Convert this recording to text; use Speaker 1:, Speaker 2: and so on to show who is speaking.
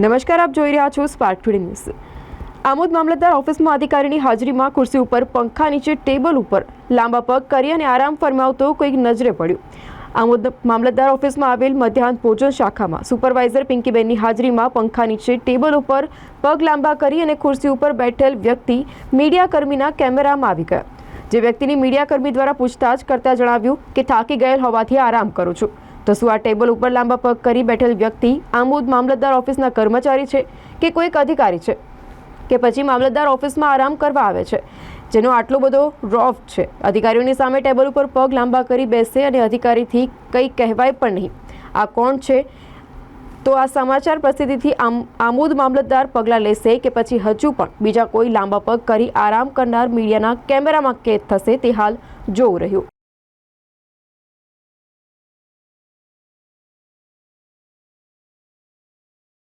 Speaker 1: નમસ્કાર, આપ જોઈ રહ્યા છો સ્પાર્ક ટુડે ન્યૂઝ આમોદ મામલતદાર ઓફિસમાં અધિકારીની હાજરીમાં ખુરશી ઉપર, પંખા નીચે, ટેબલ ઉપર લાંબા પગ કરી અને આરામ ફરમાવતો કોઈક નજરે પડ્યું. આમોદ મામલતદાર ઓફિસમાં આવેલ મધ્યાહન ભોજન શાખામાં સુપરવાઇઝર પિંકીબેનની હાજરીમાં પંખા નીચે, ટેબલ ઉપર પગ લાંબા કરી અને ખુરશી ઉપર બેઠેલ વ્યક્તિ મીડિયાકર્મીના કેમેરામાં આવી ગયા. જે વ્યક્તિની મીડિયાકર્મી દ્વારા પૂછતાછ કરતા જણાવ્યું કે થાકી ગયેલ હોવાથી આરામ કરું છું. તો શું આ ટેબલ ઉપર લાંબા પગ કરી બેઠેલ વ્યક્તિ આમોદ મામલતદાર ઓફિસના કર્મચારી છે કે કોઈક અધિકારી છે? કે પછી મામલતદાર ઓફિસમાં આરામ કરવા આવે છે? જેનો આટલો બધો રોફ છે. અધિકારીઓની સામે ટેબલ ઉપર પગ લાંબા કરી બેસે અને અધિકારીથી કંઈ કહેવાય પણ નહીં. આ કોણ છે? તો આ સમાચાર પ્રસિદ્ધિથી આમ, આમોદ મામલતદાર પગલાં લેશે કે પછી હજુ પણ બીજા કોઈ લાંબા પગ કરી આરામ કરનાર મીડિયાના કેમેરામાં કેદ થશે તે હાલ જોવું રહ્યું.